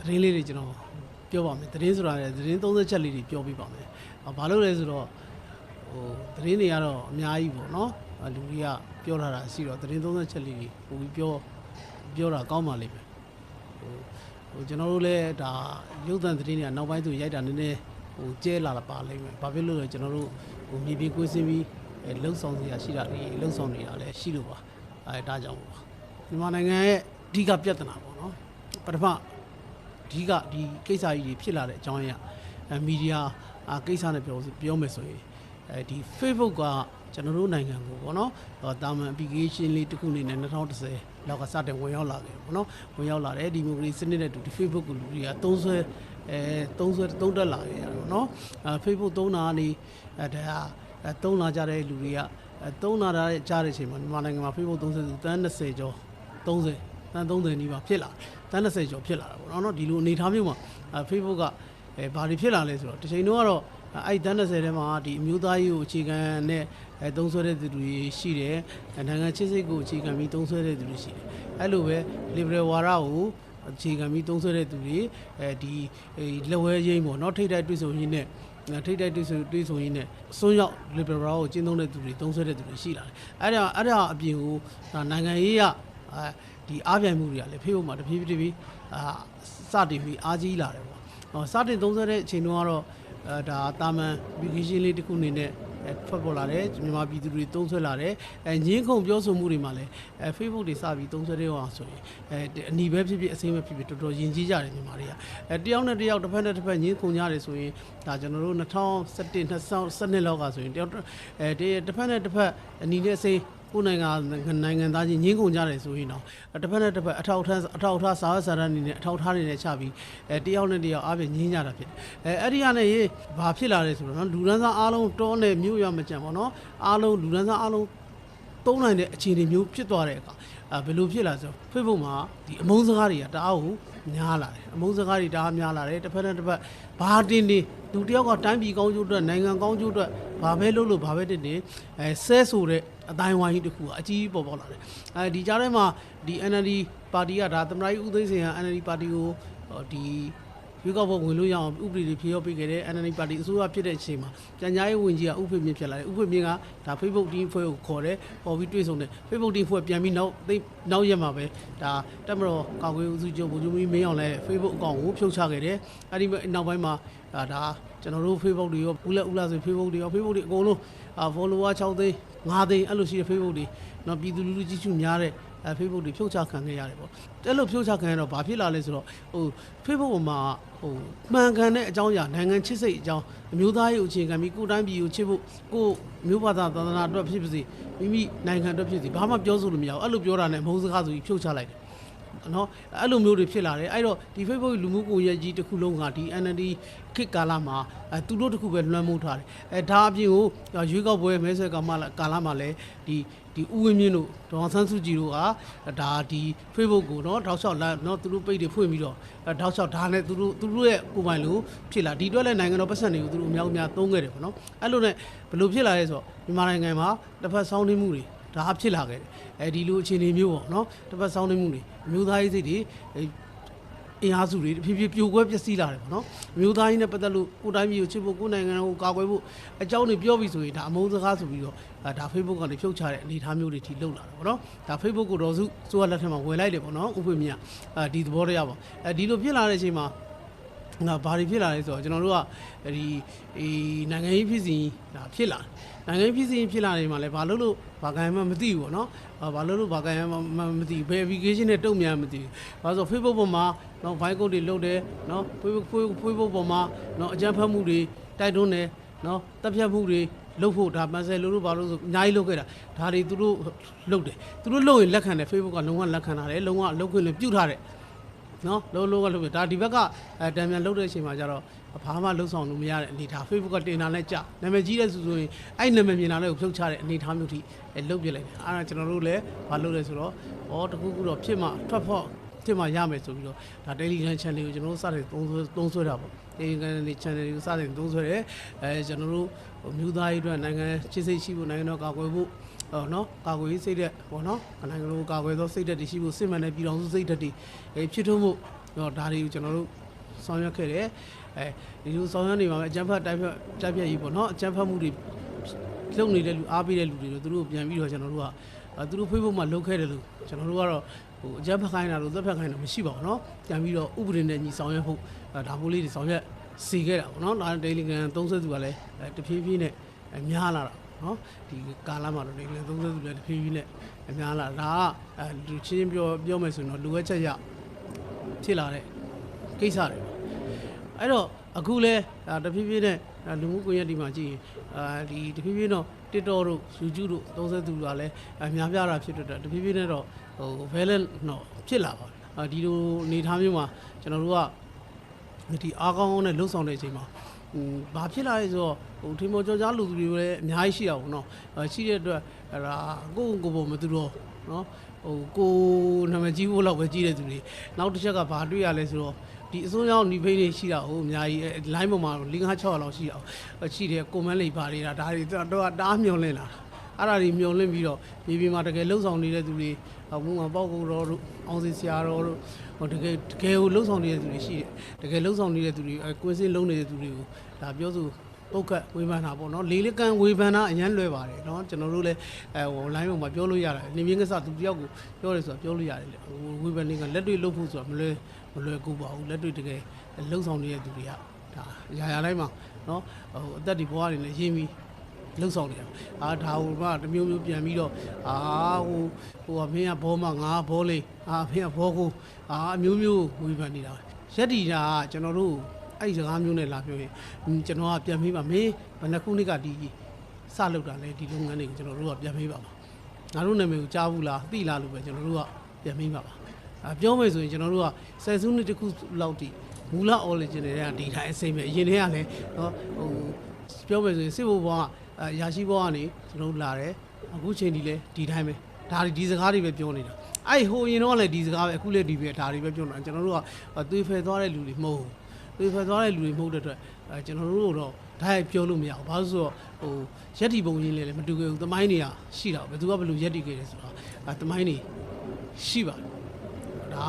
သတင်းလေးတွေကျွန်တော်ပြောပါမယ်သတင်းဆိုတာလည်းသတင်း30ချက်လေးတွေပြောပြပါမယ်။ဘာလို့လဲဆိုတော့ဟိုသတင်းတွေကတော့အများကြီးပေါ့နော်။လူတွေကပြောထားတာရှိတော့သတင်း30ချက်လေးတွေပိုပြီးပြောပြောတာကောင်းပါလိမ့်မယ်။ဟိုဟိုကျွန်တော်တို့လည်းဒါရုပ်သံသတင်းတွေကနောက်ပိုင်းသူရိုက်တာနည်းနည်းဟိုကျဲလာတာပါလိမ့်မယ်။ဘာဖြစ်လို့လဲကျွန်တော်တို့ဟိုမြေပြင်ကွင်းစင်းပြီးအဲလှုပ်ဆောင်စရာရှိတာတွေလှုပ်ဆောင်နေတာလည်းရှိလို့ပါ။အဲဒါကြောင့်ပါ။မြန်မာနိုင်ငံရဲ့အဓိကပြဿနာပေါ့နော်။ပထမ အဓိကဒီကိစ္စကြီးတွေဖြစ်လာတဲ့အကြောင်းအရာအဲမီဒီယာအာကိစ္စနဲ့ပြောပြောမယ်ဆိုရင်အဲဒီ Facebook ကကျွန်တော်တို့နိုင်ငံကိုပေါ့နော်ဟောတာမန် application လေးတစ်ခုအနေနဲ့2010လောက်ကစတင်ဝင်ရောက်လာခဲ့ပေါ့နော်ဝင်ရောက်လာတယ်ဒီမိုကရေစီစနစ်နဲ့တူဒီ Facebook ကိုလူတွေကသုံးဆွဲအဲသုံးဆွဲသုံးတက်လာခဲ့ရတယ်ပေါ့နော်အဲ Facebook သုံးတာကနေအဲဒါအဲသုံးလာကြတဲ့လူတွေကအဲသုံးလာတဲ့ကြားတဲ့အချိန်မှာမြန်မာနိုင်ငံမှာ Facebook သုံးဆွဲသူတန်း20ကျော်30တန်း30နီးပါးဖြစ်လာတ န်း20ကျော်ဖြစ်လာတာပေါ့နော်ဒီလိုအနေအထားမျိုးမှာအဲ Facebook ကအဲဘာတွေဖြစ်လာလဲဆိုတော့တစ်ချိန်တော့ကတော့အဲ့တန်း20ထဲမှာဒီအမျိုးသားရေးကိုအခြေခံနဲ့အဲသုံးဆွဲတဲ့သူတွေရှိတယ်အဲနိုင်ငံချစ်စိတ်ကိုအခြေခံပြီးသုံးဆွဲတဲ့သူတွေရှိတယ်အဲ့လိုပဲ liberal ဝါဒကိုအခြေခံပြီးသုံးဆွဲတဲ့သူတွေအဲဒီလက်ဝဲရင်းပေါ့နော်ထိတ်တိုက်တွေ့ဆုံရင်းနဲ့ထိတ်တိုက်တွေ့ဆုံတွေ့ဆုံရင်းနဲ့အစွန်းရောက် liberal ကိုကျင်းသုံးတဲ့သူတွေသုံးဆွဲတဲ့သူတွေရှိလာတယ်အဲ့ဒါအဲ့ဒါအပြင်ကိုဒါနိုင်ငံရေးကအဲ ဒီအားပြိုင်မှုတွေကလည်းဖေးဖို့မှာတဖြည်းဖြည်းဖြည်းအာစတင်ပြီးအားကြီးလာတယ်ပေါ့ဟောစတင်သုံးဆွဲတဲ့အချိန်တုန်းကတော့အဲဒါတာမန် application လေးတစ်ခုအနေနဲ့အဲထွက်ပေါ်လာတယ်မြန်မာပြည်သူတွေသုံးဆွဲလာတယ်အဲညင်းခုန်ပြောဆိုမှုတွေမှာလည်းအဲ Facebook တွေစပြီးသုံးဆွဲတဲ့အောင်ဆိုရင်အဲအနီးပဲဖြစ်ဖြစ်အစိမ်းပဲဖြစ်ဖြစ်တော်တော်ယဉ်ကျေးကြတယ်မြန်မာတွေကအဲတယောက်နဲ့တယောက်တစ်ဖက်နဲ့တစ်ဖက်ညင်းခုန်ကြတယ်ဆိုရင်ဒါကျွန်တော်တို့2017 2012လောက်ကဆိုရင်တယောက်အဲတစ်ဖက်နဲ့တစ်ဖက်အနီးနဲ့အစိမ်း ကိုယ်နိုင်ငံနိုင်ငံသားချင်းညင်းကုန်ကြတယ်ဆိုရင်တော့တစ်ဖက်နဲ့တစ်ဖက်အထောက်အထားအထောက်အထားစာရွက်စာတမ်းအနေနဲ့အထောက်အထားတွေနဲ့ချပြီးအဲတယောက်နဲ့တယောက်အားဖြင့်ညင်းကြတာဖြစ်တယ်အဲအဲ့ဒီကနေရေးဘာဖြစ်လာလဲဆိုတော့နော်လူဒန်းစားအားလုံးတောနဲ့မြို့ရမကြံပေါ့နော်အားလုံးလူဒန်းစားအားလုံးသုံးနိုင်တဲ့အခြေအနေမျိုးဖြစ်သွားတဲ့အခါအဲဘယ်လိုဖြစ်လာဆို Facebook မှာဒီအမုန်းစကားတွေကတအားကို များလာတယ်အမုန်းစကားတွေတအားများလာတယ်တစ်ဖက်နဲ့တစ်ဖက်ဘာတင်နေလူတယောက်ကတိုင်းပြည်ကောင်းကျိုးအတွက်နိုင်ငံကောင်းကျိုးအတွက်ဘာပဲလုပ်လို့ဘာပဲတင်နေအဲဆဲဆိုတဲ့အတိုင်းဝိုင်းကြီးတစ်ခုကအကြီးပေါ်ပေါ်လာတယ်အဲဒီကြားထဲမှာဒီ NLD ပါတီကဒါသမ္မတကြီးဦးသိန်းစိန်က NLD ပါတီကိုဟောဒီ ရွေးကောက်ပွဲဝင်လို့ရအောင်ဥပဒေတွေဖြေရောပေးခဲ့တဲ့ NLD ပါတီအစိုးရဖြစ်တဲ့အချိန်မှာပြန်ကြားရေးဝန်ကြီးကဥပဒေမြင့်ဖြစ်လာတယ်ဥပဒေမြင့်ကဒါ Facebook team ဖွဲ့ကိုခေါ်တယ်ပေါ်ပြီးတွေ့ဆုံတယ် Facebook team ဖွဲ့ပြန်ပြီးနောက်သိနောက်ရက်မှာပဲဒါတက်မတော်ကာကွယ်ဦးစုချုပ်ဗိုလ်ချုပ်ကြီးမင်းအောင်လည်း Facebook အကောင့်ကိုဖြုတ်ချခဲ့တယ်အဲဒီနောက်ပိုင်းမှာဒါဒါကျွန်တော်တို့ Facebook တွေရောဦးလက်ဦးလာဆို Facebook တွေရော Facebook တွေအကုန်လုံးအာ follower 6သိန်း5သိန်းအဲ့လိုရှိတဲ့ Facebook တွေနော်ပြည်သူလူထုကြီးစုများတဲ့အဲ Facebook တွေဖြုတ်ချခံခဲ့ရတယ်ပေါ့အဲ့လိုဖြုတ်ချခံရတော့ဘာဖြစ်လာလဲဆိုတော့ဟို Facebook ပေါ်မှာ ဟိုမှန်ကန်တဲ့အကြောင်းအရာနိုင်ငံချစ်စိတ်အကြောင်းအမျိုးသားရေးအခြေခံပြီးကိုယ်တိုင်းပြည်ကိုချစ်ဖို့ကိုယ်မျိုးဘာသာသာသနာအတွက်ဖြစ်ပါစေမိမိနိုင်ငံအတွက်ဖြစ်စီဘာမှပြောဆိုလို့မရဘူးအဲ့လိုပြောတာနဲ့မဟုတ်စကားဆိုပြီးဖြုတ်ချလိုက်တယ် နော်အဲ့လိုမျိုးတွေဖြစ်လာတယ်အဲ့တော့ဒီ Facebook လူမှုကွန်ရက်ကြီးတစ်ခုလုံးကဒီ NLD ခေတ်ကာလမှာအဲသူတို့တစ်ခုပဲလွှမ်းမိုးထားတယ်အဲဒါအပြင်ကိုရွေးကောက်ပွဲမဲဆွဲကာမကာလမှာလည်းဒီဒီဥဝင်းမြင့်တို့ဒေါ်ဆန်းစုကြည်တို့ကဒါဒီ Facebook ကိုနော်ထောက်လျှောက်လာနော်သူတို့ပိတ်တွေဖွင့်ပြီးတော့ထောက်လျှောက်ဒါနဲ့သူတို့သူတို့ရဲ့ကိုယ်ပိုင်လိုဖြစ်လာဒီအတွက်လည်းနိုင်ငံတော်ပတ်စံတွေကိုသူတို့အများအများသုံးခဲ့တယ်ပေါ့နော်အဲ့လိုနဲ့ဘလို့ဖြစ်လာလဲဆိုတော့မြန်မာနိုင်ငံမှာတစ်ဖက်ဆောင်းနှင်းမှုတွေဒါဖြစ်လာခဲ့တယ်အဲဒီလိုအခြေအနေမျိုးပေါ့နော်တစ်ဖက်ဆောင်းနှင်းမှုတွေ မျိုးသားရေးစိတ်တွေအဲအင်အားစုတွေတဖြည်းဖြည်းပြိုကွဲပျက်စီးလာတယ်ပေါ့နော်အမျိုးသားရေးနဲ့ပတ်သက်လို့ကိုယ်တိုင်းပြည်ကိုချစ်ဖို့ကိုယ်နိုင်ငံကိုကာကွယ်ဖို့အကြောင်းတွေပြောပြီးဆိုရင်ဒါအမုန်းစကားဆိုပြီးတော့အဲဒါ Facebook ကနေဖြုတ်ချတဲ့အနေအထားမျိုးတွေထိလုပ်လာတယ်ပေါ့နော်ဒါ Facebook ကိုတော့စုစိုးရလက်ထက်မှာဝင်လိုက်တယ်ပေါ့နော်ဥပ္ပေမြတ်အဲဒီသဘောတရားပေါ့အဲဒီလိုဖြစ်လာတဲ့အချိန်မှာ ငါဘာတွေဖြစ်လာလဲဆိုတော့ကျွန်တော်တို့ကဒီဒီနိုင်ငံရေးဖြစ်စဉ်ဒါဖြစ်လာနိုင်ငံရေးဖြစ်စဉ်ဖြစ်လာနေမှာလဲဘာလို့လို့ဘာကံမှမသိဘူးပေါ့နော်ဘာလို့လို့ဘာကံမှမသိဘယ် application နဲ့တုံ့ပြန်မသိဘူးဘာလို့ဆို Facebook ပေါ်မှာနော် vibe code တွေလုတ်တယ်နော် Facebook Facebook ပေါ်မှာနော်အကြမ်းဖက်မှုတွေတိုက်တွန်းတယ်နော်တပ်ဖြတ်မှုတွေလုပ်ဖို့ဒါပန်ဆယ်လို့လို့ဘာလို့ဆိုအများကြီးလုပ်ခဲ့တာဒါတွေသူတို့လုပ်တယ်သူတို့လုပ်ရင်လက်ခံတယ် Facebook ကလုံးဝလက်ခံတာတယ်လုံးဝလုပ်ခွင့်လည်းပြုတ်ထားတယ် နော်လုံးလုံးကလုံးပြဒါဒီဘက်ကအဲတံမြန်လုတ်တဲ့အချိန်မှာကျတော့ဘာမှလှုပ်ဆောင်လို့မရတဲ့အနေထား Facebook ကတင်တာနဲ့ကြာနာမည်ကြီးတဲ့ဆိုဆိုရင်အဲ့နာမည်မြင်တာလည်းဖြုတ်ချတဲ့အနေထားမျိုးထိအဲလုတ်ပြလိုက်တယ်အဲ့ဒါကျွန်တော်တို့လည်းဘာလုပ်လဲဆိုတော့ဩတခုခုတော့ဖြစ်မှထွက်ဖို့ဖြစ်မှရမယ်ဆိုပြီးတော့ဒါ Telegram channel ကိုကျွန်တော်တို့စတင်သုံးဆွဲသုံးဆွဲတာပေါ့ Telegram channel ကိုစတင်သုံးဆွဲတယ်အဲကျွန်တော်တို့မြို့သားရေးအတွက်နိုင်ငံချစ်စိတ်ရှိဖို့နိုင်ငံတော်ကာကွယ်ဖို့ ဟောနော်ကာကွယ်ရေးစိတ်သက်ပေါ့နော်နိုင်ငံတော်ကာကွယ်သောစိတ်သက်တွေရှိဖို့စစ်မှန်တဲ့ပြည်တော်စုစိတ်သက်တွေအဲဖြစ်ထွန်းဖို့ တော့ဒါတွေကိုကျွန်တော်တို့ဆောင်ရွက်ခဲ့တယ်အဲဒီလိုဆောင်ရွက်နေပါမယ်အကြမ်းဖက်တိုက်ဖက်တိုက်ဖက်ကြီးပေါ့နော်အကြမ်းဖက်မှုတွေလုပ်နေတဲ့လူအားပေးတဲ့လူတွေတော့သူတို့ကိုပြန်ပြီးတော့ကျွန်တော်တို့ကအဲသူတို့ Facebook မှာလုပ်ခဲ့တယ်လို့ကျွန်တော်တို့ကတော့ဟိုအကြမ်းဖက်ခိုင်းတာလို့သက်ဖက်ခိုင်းတာမရှိပါဘူးเนาะပြန်ပြီးတော့ဥပဒေနဲ့ညီဆောင်ရွက်ဖို့အဲဒါမျိုးလေးတွေဆောင်ရွက်စီခဲ့တာပေါ့เนาะဒါ daily ကန်သုံးဆွဲသူကလည်းအဲတဖြည်းဖြည်းနဲ့အဲများလာတာ နော်ဒီကာလမှာတော့ဒီလေသုံးသပ်သူလည်းတဖြည်းဖြည်းနဲ့အများလာဒါကအဲလူချင်းပြောပြောမယ်ဆိုရင်တော့လူဝက်ချက်ရဖြစ်လာတဲ့ကိစ္စတွေပါအဲ့တော့အခုလဲဒါတဖြည်းဖြည်းနဲ့အဲလူမှုကွန်ရက်ဒီမှာကြည့်ရင်အာဒီတဖြည်းဖြည်းတော့ TikTok တို့ YouTube တို့သုံးသပ်သူကလည်းအများပြားတာဖြစ်တဲ့အတွက်တဖြည်းဖြည်းနဲ့တော့ဟို valent တော့ဖြစ်လာပါတယ်အာဒီလိုအနေထားမျိုးမှာကျွန်တော်တို့ကဒီအားကောင်းနဲ့လှုပ်ဆောင်တဲ့အချိန်မှာ ဟိုဘာဖြစ်လာလဲဆိုတော့ဟိုထင်မောကြောကြားလူသူတွေလည်းအများကြီးရှိတာပေါ့နော်အဲရှိတဲ့အတွက်အဲ့ဒါကိုယ့်ကိုယ်ကိုယ်ပေါ်မသူတော့နော်ဟိုကိုယ်နာမည်ကြီးဖို့လောက်ပဲကြီးတဲ့သူတွေနောက်တစ်ချက်ကဘာတွေ့ရလဲဆိုတော့ဒီအစိုးရအောင်ဒီဖိတွေရှိတာဟိုအများကြီးအဲ line ပေါ်မှာ5 6 6လောက်ရှိတာဟိုရှိတယ် comment လေးပါနေတာဒါတွေတော့တားမျောလင့်လာတာအဲ့ဒါတွေမျောလင့်ပြီးတော့ပြည်ပြည်မှာတကယ်လှုပ်ဆောင်နေတဲ့သူတွေဟိုမှာပေါက်ကုန်တော်တို့အောင်စီဆရာတော်တို့ ဟိုတကယ်တကယ်ကိုလှုပ်ဆောင်နေတဲ့သူတွေရှိတယ်တကယ်လှုပ်ဆောင်နေတဲ့သူတွေအဲကွင်းစင်းလုံးနေတဲ့သူတွေကိုဒါပြောဆိုပုတ်ခတ်ဝေဖန်တာပေါ့နော်လေးလေးကန်ဝေဖန်တာအញ្ញမ်းလွယ်ပါတယ်နော်ကျွန်တော်တို့လည်းအဲဟို line ပေါ်မှာပြောလို့ရတယ်နေမြင့်ကစားသူတယောက်ကိုပြောတယ်ဆိုတော့ပြောလို့ရတယ်လေဟိုဝေဖန်နေကလက်တွေ့လုပ်ဖို့ဆိုတာမလွယ်မလွယ်ကူပါဘူးလက်တွေ့တကယ်လှုပ်ဆောင်နေတဲ့သူတွေကဒါရာရာတိုင်းမှာနော်ဟိုအသက်ဒီဘဝတွေနဲ့ရင်းပြီး လှုပ်ဆောင်နေတာအာဒါဟိုကတစ်မျိုးမျိုးပြန်ပြီးတော့အာဟိုဟိုကမင်းကဘောမငါဘောလေးအာမင်းကဘောကိုအာအမျိုးမျိုးဝေဖန်နေတာရက်တီတာကကျွန်တော်တို့အဲ့ဒီစကားမျိုးနဲ့လာပြောရင်ကျွန်တော်ကပြန်မေးပါမင်းဘယ်နှခုနှစ်ကဒီစလုပ်တာလဲဒီလုပ်ငန်းတွေကိုကျွန်တော်တို့ကပြန်မေးပါပါငါတို့နာမည်ကိုကြားဘူးလားသိလားလို့ပဲကျွန်တော်တို့ကပြန်မေးပါပါအပြောမယ်ဆိုရင်ကျွန်တော်တို့ကဆယ်စုနှစ်တစ်ခုလောက်တည်မူလ origin တွေကဒီတိုင်းအစိမ့်ပဲအရင်တည်းကလည်းနော်ဟိုပြောမယ်ဆိုရင်စစ်ဘုံဘောကအ ရာရှိဘောကနေကျွန်တော်တို့လာတယ်အခုချိန်ဒီလဲဒီတိုင်းပဲဒါတွေဒီစကားတွေပဲပြောနေတာအဲ့ဟိုရင်တော့လည်းဒီစကားပဲအခုလည်းဒီပဲဒါတွေပဲပြောနေတာကျွန်တော်တို့ကသွေးဖယ်သွားတဲ့လူတွေမဟုတ်ဘူးသွေးဖယ်သွားတဲ့လူတွေမဟုတ်တဲ့အတွက်အဲကျွန်တော်တို့တော့ဒါရိုက်ပြောလို့မရဘူးဘာလို့ဆိုတော့ဟိုရက်တီပုံရင်းလေးလည်းမတူခဲ့ဘူးသမိုင်းတွေကရှိတာဘယ်သူကဘယ်လိုရက်တီခဲ့တယ်ဆိုတော့အဲသမိုင်းတွေရှိပါတယ်ဒါ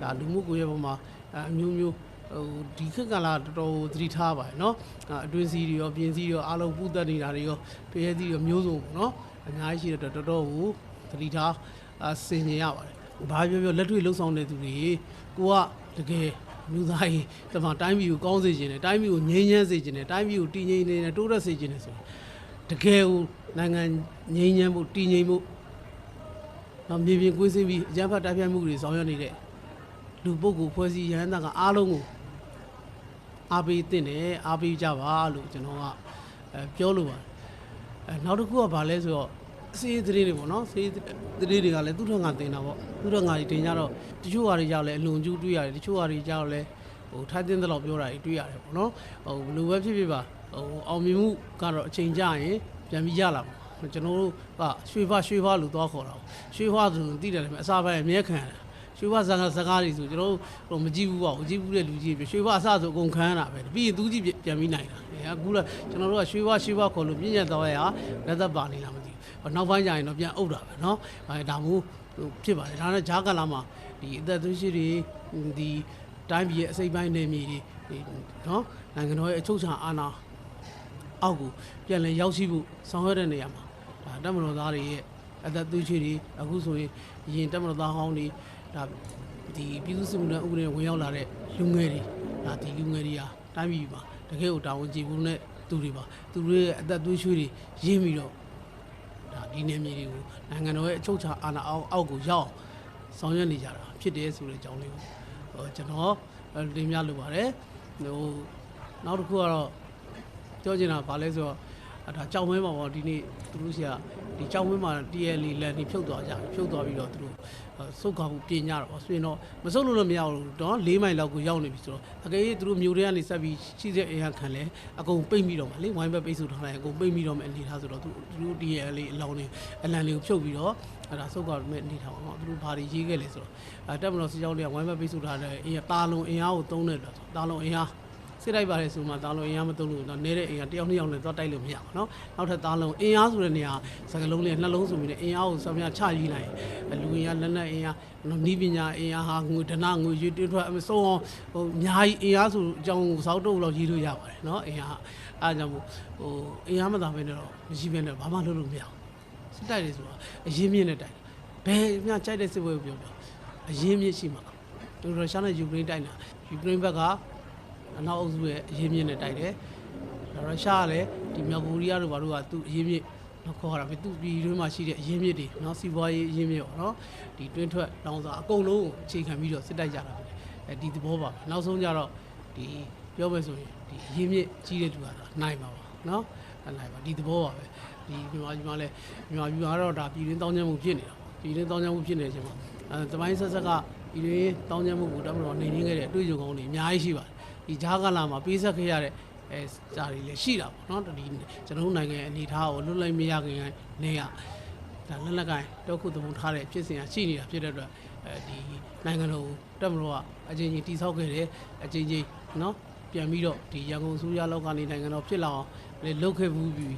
ကဒါလူမှုကွန်ရက်ပေါ်မှာအဲအမျိုးမျိုး ဟိုဒီခက်ကလာတော်တော်သတိထားပါတယ်เนาะအတွင်းစီးတွေရောပြင်းစီးတွေရောအားလုံးပူသက်နေတာတွေရောဖရဲစီးတွေရောမျိုးစုံပေါ့เนาะအများကြီးရှိတဲ့အတွက်တော်တော်ကိုသတိထားအဆင်ញင်ရပါတယ်ဘာပြောပြောလက်တွေ့လှုပ်ဆောင်တဲ့သူတွေကိုကတကယ်မျိုးသားကြီးတမန်တိုင်းပြည်ကိုကောင်းစေခြင်းနဲ့တိုင်းပြည်ကိုငြိမ်းချမ်းစေခြင်းနဲ့တိုင်းပြည်ကိုတည်ငြိမ်နေနဲ့တိုးတက်စေခြင်းနဲ့ဆိုရင်တကယ်ကိုနိုင်ငံငြိမ်းချမ်းဖို့တည်ငြိမ်ဖို့တော့မြေပြင်ကွင်းစင်းပြီးအကြမ်းဖက်တိုက်ခိုက်မှုတွေဆောင်ရွက်နေတဲ့လူပုဂ္ဂိုလ်ဖွဲ့စည်းရဟန်းသားကအားလုံးကို အားပေးတင်တယ်အားပေးကြပါလို့ကျွန်တော်ကအဲပြောလို့ပါတယ်အဲနောက်တစ်ခုကဘာလဲဆိုတော့စေးသတင်းတွေပေါ့နော်စေးသတင်းတွေကလည်းသူ့ထက်ငါတင်တာပေါ့သူ့ထက်ငါကြီးတင်ကြတော့တချို့ဟာတွေကြောက်လဲအလွန်ကျူးတွေ့ရတယ်တချို့ဟာတွေကြောက်လဲဟိုထိုက်တင်တဲ့လောက်ပြောတာတွေတွေ့ရတယ်ပေါ့နော်ဟိုဘယ်လိုပဲဖြစ်ဖြစ်ပါဟိုအောင်မြင်မှုကတော့အချိန်ကြာရင်ပြန်ပြီးရလာပါကျွန်တော်တို့ကရွှေဖရွှေဖလို့သွားခေါ်တာရွှေဖဆိုရင်သိတယ်လေအစားပိုင်းအမြဲခံရတယ် ရွှေဘဇာကစကားတွေဆိုကျွန်တော်တို့ဟိုမကြည့်ဘူးပေါ့မကြည့်ဘူးတဲ့လူကြီးပြရွှေဘအစဆိုအကုန်ခံရတာပဲပြီးရင်သူကြီးပြန်ပြီးနိုင်တာအဲအခုလည်းကျွန်တော်တို့ကရွှေဘရွှေဘခေါ်လို့ပြည့်ညတ်တော့ရလက်သက်ပါနေလားမသိဘူးနောက်ပိုင်းကျရင်တော့ပြန်အုပ်တာပဲเนาะအဲဒါမျိုးဖြစ်ပါတယ်ဒါနဲ့ဂျားကလာမှာဒီအသက်သွေးရှိတွေဒီတိုင်းပြည်ရဲ့အစိပ်ပိုင်းနေမြေတွေเนาะနိုင်ငံတော်ရဲ့အချုပ်အခြာအာဏာအောက်ကိုပြန်လည်ရောက်ရှိဖို့ဆောင်ရွက်တဲ့နေရာမှာဒါတက်မတော်သားတွေရဲ့အသက်သွေးရှိတွေအခုဆိုရင်ရင်တက်မတော်သားဟောင်းတွေ ဒါဒီပြည်သူ့စစ်မှုထမ်းဥပဒေဝင်ရောက်လာတဲ့လူငယ်တွေဒါဒီလူငယ်တွေဟာတိုင်းပြည်မှာတကယ်ကိုတာဝန်ကျေဖို့နဲ့သူတွေပါသူတွေရဲ့အသက်သွေးချွေးတွေရင်းပြီးတော့ဒါဒီနယ်မြေတွေကိုနိုင်ငံတော်ရဲ့အချုပ်အခြာအာဏာအောက်အောက်ကိုရောက်အောင်ဆောင်ရွက်နေကြတာဖြစ်တယ်ဆိုတဲ့အကြောင်းလေးကိုဟိုကျွန်တော်တင်ပြလိုပါတယ်ဟိုနောက်တစ်ခုကတော့ပြောချင်တာဗာလဲဆိုတော့အဲ့ဒါကြောင်မဲမှာပေါ့ဒီနေ့သူတို့ဆီက ဒီကြောင်မဲမှာ TL လန်နေဖြုတ်သွားကြတယ်ဖြုတ်သွားပြီးတော့သူတို့စုတ်ကောက်ပြင်ကြတော့ဆိုရင်တော့မစုတ်လို့လည်းမရဘူးတော့၄မိုင်လောက်ကိုရောက်နေပြီဆိုတော့အကယ်၍သူတို့မျိုးတွေကနေဆက်ပြီးရှိစေအရာခံလဲအကုန်ပိတ်ပြီးတော့မှလေဝိုင်းဘက်ပိတ်ဆို့ထားလိုက်အကုန်ပိတ်ပြီးတော့မှအနေထားဆိုတော့သူတို့ TL အလောင်းနေအလံလေးကိုဖြုတ်ပြီးတော့အဲ့ဒါစုတ်ကောက်မဲ့အနေထားပါတော့သူတို့ဘာတွေရေးခဲ့လဲဆိုတော့အဲတက်မတော်စီကြောင်းလေးကဝိုင်းဘက်ပိတ်ဆို့ထားတဲ့အင်တာလုံးအင်အားကိုသုံးတဲ့တာတာလုံးအင်အား စစ်တိုက်ပါတယ်ဆိုမှသားလုံးအင်အားမသုံးလို့တော့နေတဲ့အိမ်ကတယောက်နှစ်ယောက်နဲ့သွားတိုက်လို့မရဘူးเนาะနောက်ထပ်သားလုံးအင်အားဆိုတဲ့နေရာစကလုံးလေးနှလုံးဆိုပြီးနေအင်အားကိုစမြချရေးလိုက်ရင်လူအင်အားလက်နက်အင်အားနီးပညာအင်အားဟာငွေဒနာငွေရွေးတွင်းထွက်အမဆုံးအောင်ဟိုအများကြီးအင်အားဆိုအကြောင်းကိုစောက်တော့လောက်ရေးလို့ရပါတယ်เนาะအင်အားအားကြောင့်မို့ဟိုအင်အားမသာပဲနဲ့တော့မရှိဘဲနဲ့ဘာမှလုပ်လို့မရဘူးစစ်တိုက်တယ်ဆိုတာအရင်မြင့်နဲ့တိုက်ဘယ်မှကြိုက်တဲ့စစ်ပွဲကိုပြောပြောအရင်မြင့်ရှိမှာသူတို့ရှာနဲ့ယူကရိန်းတိုက်တာယူကရိန်းဘက်က အနောက်အုပ်စုရဲ့အရေးမြင့်နဲ့တိုက်တယ်။ရုရှားကလည်းဒီမြောက်ကိုရီးယားတို့ဘာလို့ကသူ့အရေးမြင့်နော်ခေါ်တာပဲသူ့ပြည်တွင်းမှာရှိတဲ့အရေးမြင့်တွေနော်စီးပွားရေးအရေးမြင့်ပေါ့နော်ဒီတွင်းထွက်တောင်းစာအကုန်လုံးအခြေခံပြီးတော့စစ်တိုက်ကြတာပဲ။အဲဒီသဘောပါပဲ။နောက်ဆုံးကျတော့ဒီပြောမယ်ဆိုရင်ဒီအရေးမြင့်ကြီးတဲ့လူကတော့နိုင်ပါပါနော်။နိုင်ပါဒီသဘောပါပဲ။ဒီမြန်မာပြည်မှာလည်းမြန်မာပြည်ကတော့ဒါပြည်တွင်းတောင်းကျမှုဖြစ်နေတာပေါ့။ပြည်တွင်းတောင်းကျမှုဖြစ်နေတဲ့အချိန်မှာအဲတပိုင်းဆက်ဆက်ကပြည်တွင်းတောင်းကျမှုကိုတမန်တော်နေနေခဲ့တဲ့အတွေ့အကြုံကောင်းတွေအများကြီးရှိပါတယ် ဒီဂျားကလာမှာပေးဆက်ခဲ့ရတဲ့အဲစာတွေလည်းရှိတာပေါ့နော်ဒီကျွန်တော်တို့နိုင်ငံရဲ့အနေအထားကိုလွတ်လိုက်မရခင်ကနေရဒါလက်လက်ကင်တောက်ခုသမုံထားတဲ့ဖြစ်စဉ်ကရှိနေတာဖြစ်တဲ့အတွက်အဲဒီနိုင်ငံတော်ကိုတက်မလို့ကအချင်းချင်းတိဆောက်ခဲ့တယ်အချင်းချင်းနော်ပြန်ပြီးတော့ဒီရန်ကုန်စူးရလောက်ကနေနိုင်ငံတော်ဖြစ်လာအောင်လေလုတ်ခဲ့ဘူးပြီး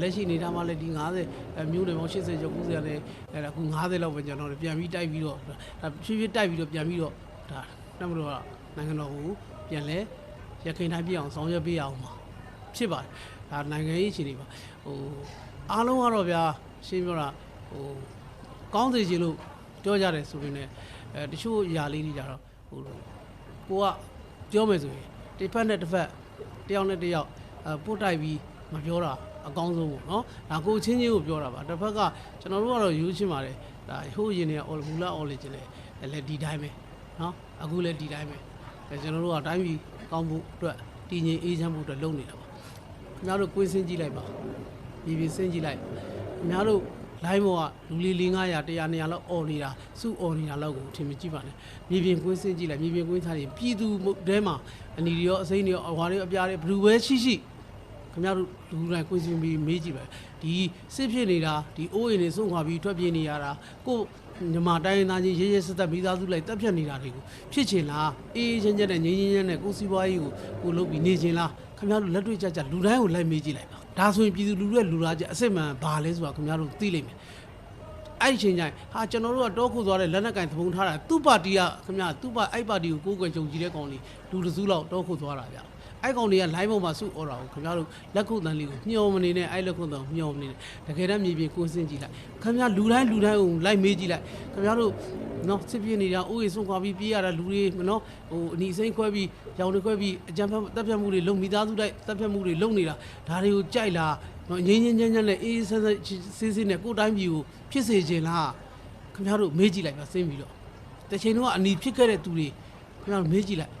လက်ရှိနေတာမှလည်းဒီ90မျိုးတွေပေါင်း80ကျော်90ရတယ်အဲအခု90လောက်ပဲကျွန်တော်တို့ပြန်ပြီးတိုက်ပြီးတော့ဒါဖြည်းဖြည်းတိုက်ပြီးတော့ပြန်ပြီးတော့ဒါတက်မလို့ကနိုင်ငံတော်ကို ပြန်လဲရခိုင်တိုင်းပြည့်အောင်ဆောင်ရွက်ပေးအောင်ပါဖြစ်ပါတယ်ဒါနိုင်ငံရေးအခြေအနေပါဟိုအားလုံးကတော့ဗျာရှင်းပြောတာဟိုကောင်းစေချင်လို့ပြောကြတယ်ဆိုရင်လည်းအဲတချို့ຢာလေးတွေကြတော့ဟိုကိုကပြောမယ်ဆိုရင်တစ်ဖက်နဲ့တစ်ဖက်တယောက်နဲ့တယောက်အဲပို့တိုက်ပြီးမပြောတာအကောင်းဆုံးပေါ့နော်ဒါကိုချင်းချင်းကိုပြောတာပါတစ်ဖက်ကကျွန်တော်တို့ကတော့ယူချင်းပါတယ်ဒါဟိုးရင်တွေကအော်မူလာအော်လေချင်းလေလည်းဒီတိုင်းပဲနော်အခုလည်းဒီတိုင်းပဲ အဲကျွန်တော်တို့ကတိုင်းပြည်ကောင်းဖို့အတွက်တည်ငြိမ်အေးချမ်းဖို့အတွက်လုပ်နေတာပါခင်ဗျားတို့ကိုယ်စင်းကြည့်လိုက်ပါပြည်ပြည်စင်းကြည့်လိုက်ခင်ဗျားတို့လိုင်းမောကလူလေး၄900 100 200လောက်អော်နေတာစုអော်နေတာလောက်ကိုထင်မကြည့်ပါနဲ့မြေပြင်ကွင်းစင်းကြည့်လိုက်မြေပြင်ကွင်းထားရင်ပြည်သူမှုတဲမှာအနီတွေရောအစိမ့်တွေရောအဝါတွေရောအပြားတွေဘလူပဲရှိရှိခင်ဗျားတို့လူတိုင်းကွင်းစင်းပြီးမေးကြည့်ပါဒီစစ်ဖြစ်နေတာဒီအိုးအိမ်တွေဆုံးခွာပြီးထွက်ပြေးနေရတာကို ညီမတိုင်းရင်းသားချင်းရေးရေးဆက်သက်မိသားစုလိုက်တက်ဖြတ်နေတာတွေကိုဖြစ်ချင်လားအေးအေးချမ်းချမ်းနဲ့ငြိမ်းငြိမ်းချမ်းနဲ့ကိုယ်စီးပွားရေးကိုကိုလုပ်ပြီးနေချင်လားခင်ဗျားတို့လက်တွေ့ကြကြလူတိုင်းကိုလိုက်မေးကြည့်လိုက်ပါဒါဆိုရင်ပြည်သူလူထုရဲ့လူသားချက်အစစ်မှန်ဘာလဲဆိုတာခင်ဗျားတို့သိလိမ့်မယ်အဲ့ဒီချိန်ကျရင်ဟာကျွန်တော်တို့ကတောခုသွားတဲ့လက်နက်ကင်သဘုံထားတာသူ့ပါတီကခင်ဗျာသူ့ပါအဲ့ပါတီကိုကိုယ်ကွယ်ကြုံကြည်တဲ့ကောင်လေးလူတစ်စုလောက်တောခုသွားတာဗျ အဲ့ကောင်လေးက line ပေါ်မှာစုអော်တာကိုခင်ဗျားတို့လက်ခုတန်လေးကိုညှော်မနေနဲ့အဲ့လက်ခုတန်ကိုညှော်မနေနဲ့တကယ်တမ်းမြေပြင်ကိုယ်စင်းကြည့်လိုက်ခင်ဗျားလူတိုင်းလူတိုင်းကိုလိုက်မေးကြည့်လိုက်ခင်ဗျားတို့နော်စစ်ပြေးနေတာဥယျာဉ်ဆုံးခွာပြီးပြေးရတာလူတွေနော်ဟိုအနီစိမ့်ခွဲပြီးရောင်တွေခွဲပြီးအကြံဖက်တပ်ဖြတ်မှုတွေလုံမိသားစုတိုက်တပ်ဖြတ်မှုတွေလုံနေတာဒါတွေကိုကြိုက်လားနော်ငင်းငင်းချမ်းချမ်းနဲ့အေးအေးဆန်းဆန်းစစ်စစ်နဲ့ကိုယ်တိုင်းပြည်ကိုဖြစ်စေခြင်းလားခင်ဗျားတို့မေးကြည့်လိုက်ပါစင်းပြီးတော့တစ်ချိန်လုံးကအနီဖြစ်ခဲ့တဲ့သူတွေခင်ဗျားတို့မေးကြည့်လိုက်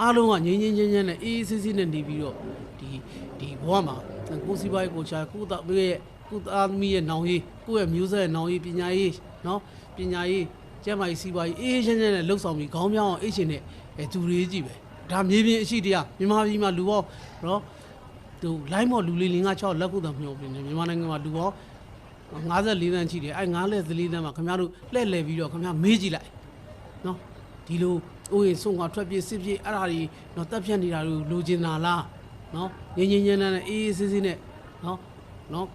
အားလုံးကငြိမ်းငြိမ်းချမ်းချမ်းနဲ့အေးအေးဆေးဆေးနဲ့နေပြီးတော့ဒီဒီဘဝမှာကိုယ်စီပွားရေးကိုချာကိုယ်သားရဲ့ကိုယ်သားသမီးရဲ့နောင်ရေးကိုယ့်ရဲ့မျိုးဆက်ရဲ့နောင်ရေးပညာရေးနော်ပညာရေးကျန်းမာရေးစီးပွားရေးအေးအေးချမ်းချမ်းနဲ့လှုပ်ဆောင်ပြီးခေါင်းပြောင်းအောင်အိတ်ရှင်နဲ့အဲသူတွေကြီးပဲဒါမြေပြင်အရှိတရားမြန်မာပြည်မှာလူပေါင်းနော်သူ line မော်လူလေး5 6လက်ခုတံမျောပြီးနေမြန်မာနိုင်ငံမှာလူပေါင်း54တန်းရှိတယ်အဲ54တန်းမှာခင်ဗျားတို့လှည့်လည်ပြီးတော့ခင်ဗျားမေးကြည့်လိုက်နော်ဒီလို အိုးရင်ဆုံးကထွက်ပြေးစစ်ပြေးအဲ့ဒါတွေနော်တက်ဖြတ်နေတာတွေလိုချင်တာလားနော်ငင်းငင်းညမ်းညမ်းနဲ့အေးအေးဆေးဆေးနဲ့နော်နော်